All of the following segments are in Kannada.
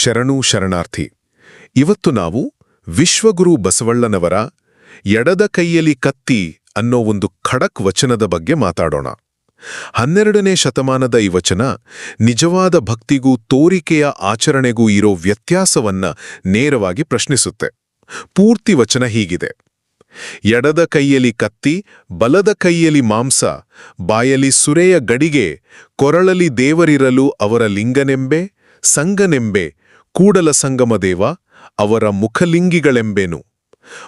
ಶರಣು ಶರಣಾರ್ಥಿ, ಇವತ್ತು ನಾವು ವಿಶ್ವಗುರು ಬಸವಣ್ಣನವರ ಎಡದ ಕೈಯಲ್ಲಿ ಕತ್ತಿ ಅನ್ನೋ ಒಂದು ಖಡಕ್ ವಚನದ ಬಗ್ಗೆ ಮಾತಾಡೋಣ. ಹನ್ನೆರಡನೇ ಶತಮಾನದ ಈ ವಚನ ನಿಜವಾದ ಭಕ್ತಿಗೂ ತೋರಿಕೆಯ ಆಚರಣೆಗೂ ಇರೋ ವ್ಯತ್ಯಾಸವನ್ನ ನೇರವಾಗಿ ಪ್ರಶ್ನಿಸುತ್ತೆ. ಪೂರ್ತಿ ವಚನ ಹೀಗಿದೆ. ಎಡದ ಕೈಯಲ್ಲಿ ಕತ್ತಿ, ಬಲದ ಕೈಯಲ್ಲಿ ಮಾಂಸ ಬಾಯಲಿ ಸುರೆಯ ಗಡಿಗೆ ಕೊರಳಲಿ ದೇವರಿರಲು ಅವರ ಲಿಂಗನೆಂಬೆ, ಸಂಗನೆಂಬೆ ಕೂಡಲ ಸಂಗಮದೇವ ಅವರ ಮುಖಲಿಂಗಿಗಳೆಂಬೇನು.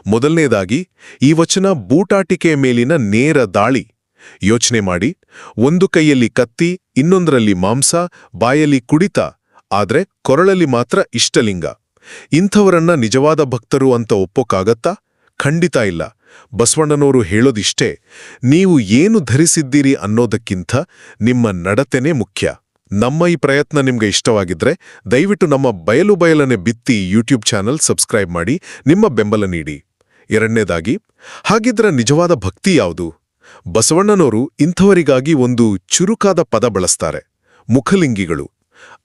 ಮೊದಲನೇದಾಗಿ, ಈ ವಚನ ಬೂಟಾಟಿಕೆಯ ಮೇಲಿನ ನೇರ ದಾಳಿ. ಯೋಚನೆ ಮಾಡಿ, ಒಂದು ಕೈಯಲ್ಲಿ ಕತ್ತಿ, ಇನ್ನೊಂದರಲ್ಲಿ ಮಾಂಸ, ಬಾಯಲ್ಲಿ ಕುಡಿತ, ಆದರೆ ಕೊರಳಲ್ಲಿ ಮಾತ್ರ ಇಷ್ಟಲಿಂಗ. ಇಂಥವರನ್ನ ನಿಜವಾದ ಭಕ್ತರು ಅಂತ ಒಪ್ಪೋಕ್ಕಾಗತ್ತಾ ಖಂಡಿತ ಇಲ್ಲ. ಬಸವಣ್ಣನವರು ಹೇಳೋದಿಷ್ಟೇ, ನೀವು ಏನು ಧರಿಸಿದ್ದೀರಿ ಅನ್ನೋದಕ್ಕಿಂತ ನಿಮ್ಮ ನಡತೆನೇ ಮುಖ್ಯ. ನಮ್ಮ ಈ ಪ್ರಯತ್ನ ನಿಮ್ಗೆ ಇಷ್ಟವಾಗಿದ್ರೆ ದಯವಿಟ್ಟು ನಮ್ಮ ಬಯಲು ಬಯಲನೆ ಬಿತ್ತಿ ಯೂಟ್ಯೂಬ್ ಚಾನಲ್ ಸಬ್ಸ್ಕ್ರೈಬ್ ಮಾಡಿ ನಿಮ್ಮ ಬೆಂಬಲ ನೀಡಿ. ಎರಡನೇದಾಗಿ, ಹಾಗಿದ್ರ ನಿಜವಾದ ಭಕ್ತಿ ಯಾವುದು? ಬಸವಣ್ಣನವರು ಇಂಥವರಿಗಾಗಿ ಒಂದು ಚುರುಕಾದ ಪದ ಬಳಸ್ತಾರೆ, ಮುಖಲಿಂಗಿಗಳು.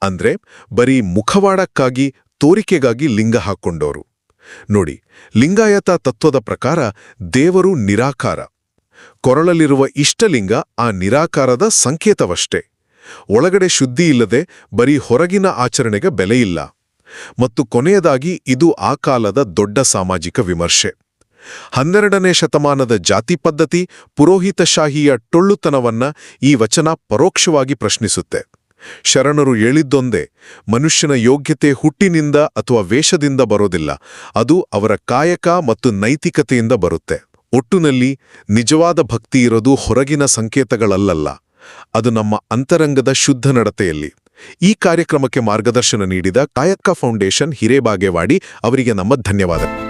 ಅಂದ್ರೆ ಬರೀ ಮುಖವಾಡಕ್ಕಾಗಿ, ತೋರಿಕೆಗಾಗಿ ಲಿಂಗ ಹಾಕ್ಕೊಂಡೋರು. ನೋಡಿ, ಲಿಂಗಾಯತ ತತ್ವದ ಪ್ರಕಾರ ದೇವರು ನಿರಾಕಾರ. ಕೊರಳಲಿರುವ ಇಷ್ಟಲಿಂಗ ಆ ನಿರಾಕಾರದ ಸಂಕೇತವಷ್ಟೇ. ಒಳಗಡೆ ಶುದ್ಧಿ ಇಲ್ಲದೆ ಬರೀ ಹೊರಗಿನ ಆಚರಣೆಗೆ ಬೆಲೆಯಿಲ್ಲ ಮತ್ತು ಕೊನೆಯದಾಗಿ ಇದು ಆ ಕಾಲದ ದೊಡ್ಡ ಸಾಮಾಜಿಕ ವಿಮರ್ಶೆ. ಹನ್ನೆರಡನೇ ಶತಮಾನದ ಜಾತಿ ಪದ್ಧತಿ ಪುರೋಹಿತಶಾಹಿಯ ಟೊಳ್ಳುತನವನ್ನ ಈ ವಚನ ಪರೋಕ್ಷವಾಗಿ ಪ್ರಶ್ನಿಸುತ್ತೆ. ಶರಣರು ಹೇಳಿದ್ದೊಂದೇ, ಮನುಷ್ಯನ ಯೋಗ್ಯತೆ ಹುಟ್ಟಿನಿಂದ ಅಥವಾ ವೇಷದಿಂದ ಬರೋದಿಲ್ಲ, ಅದು ಅವರ ಕಾಯಕ ಮತ್ತು ನೈತಿಕತೆಯಿಂದ ಬರುತ್ತೆ. ಒಟ್ಟುನಲ್ಲಿ ನಿಜವಾದ ಭಕ್ತಿ ಇರೋದು ಹೊರಗಿನ ಸಂಕೇತಗಳಲ್ಲಲ್ಲ. ಅದು ನಮ್ಮ ಅಂತರಂಗದ ಶುದ್ಧ ನಡತೆಯಲ್ಲಿ. ಈ ಕಾರ್ಯಕ್ರಮಕ್ಕೆ ಮಾರ್ಗದರ್ಶನ ನೀಡಿದ ಕಾಯಕ್ಕ ಫೌಂಡೇಶನ್ ಹಿರೇಬಾಗೇವಾಡಿ ಅವರಿಗೆ ನಮ್ಮ ಧನ್ಯವಾದ.